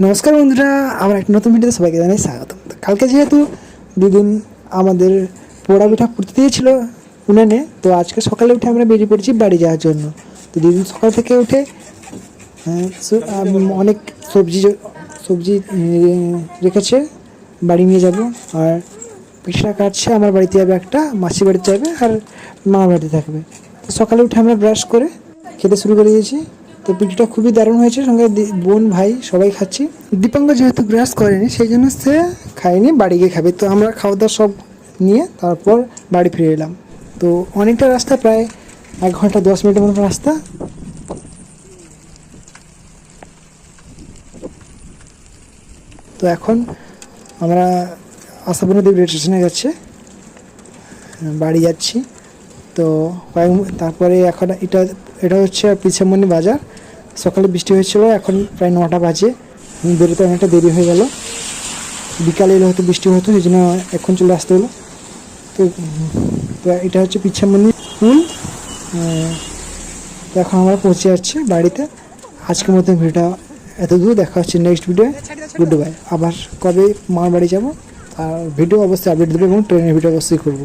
নমস্কার বন্ধুরা আমার একটা নতুন ভিডিওতে সবাইকে জানাই স্বাগত কালকে যেহেতু দুদিন আমাদের পোড়া পিঠা পুড়তে দিয়েছিল উনানে তো আজকে সকালে উঠে আমরা বেরিয়ে পড়েছি বাড়ি যাওয়ার জন্য। তো দুদিন সকাল থেকে উঠে আহ, অনেক সবজি সবজি রেখেছে বাড়ি নিয়ে যাব। আর পিঠা কাটছে আমার বাড়িতে যাবে একটা মাসি বাড়িতে যাবে আর মামার বাড়িতে থাকবে। তো সকালে উঠে আমরা ব্রাশ করে খেতে শুরু করে দিয়েছি। তো পিঠটা খুবই দারুণ হয়েছে, সঙ্গে বোন, ভাই, সবাই খাচ্ছি। দীপাঙ্কর যেহেতু গ্রাস করেনি, সেই জন্য সে খায়নি, বাড়ি গিয়ে খাবে। তো আমরা খাওয়া দাওয়া সব নিয়ে তারপর বাড়ি ফিরে এলাম। তো অনেকটা রাস্তা, প্রায় এক ঘণ্টা, দশ মিনিটের মতো রাস্তা। তো এখন আমরা আশাপূর্ণ দেব রেল স্টেশনে যাচ্ছে। বাড়ি যাচ্ছি। তো কয়েক তারপরে এখন এটা এটা হচ্ছে পিছামনি বাজার। সকালে বৃষ্টি হয়েছিল, এখন প্রায় নটা বাজে। আমি বেরোতে অনেকটা দেরি হয়ে গেল। বিকালে এলে হয়তো বৃষ্টি হতো, সেই জন্য এখন চলে আসতে হলো। তো এটা হচ্ছে পিছামনি পুল। তো এখন আমরা পৌঁছে যাচ্ছি বাড়িতে। আজকের মতো ভিডিওটা এত দূর, দেখা হচ্ছে নেক্সট ভিডিও গুড বাই আবার কবে মার বাড়ি যাব আর ভিডিও অবশ্যই আপডেট দেবো এবং ট্রেনের ভিডিও অবশ্যই করব।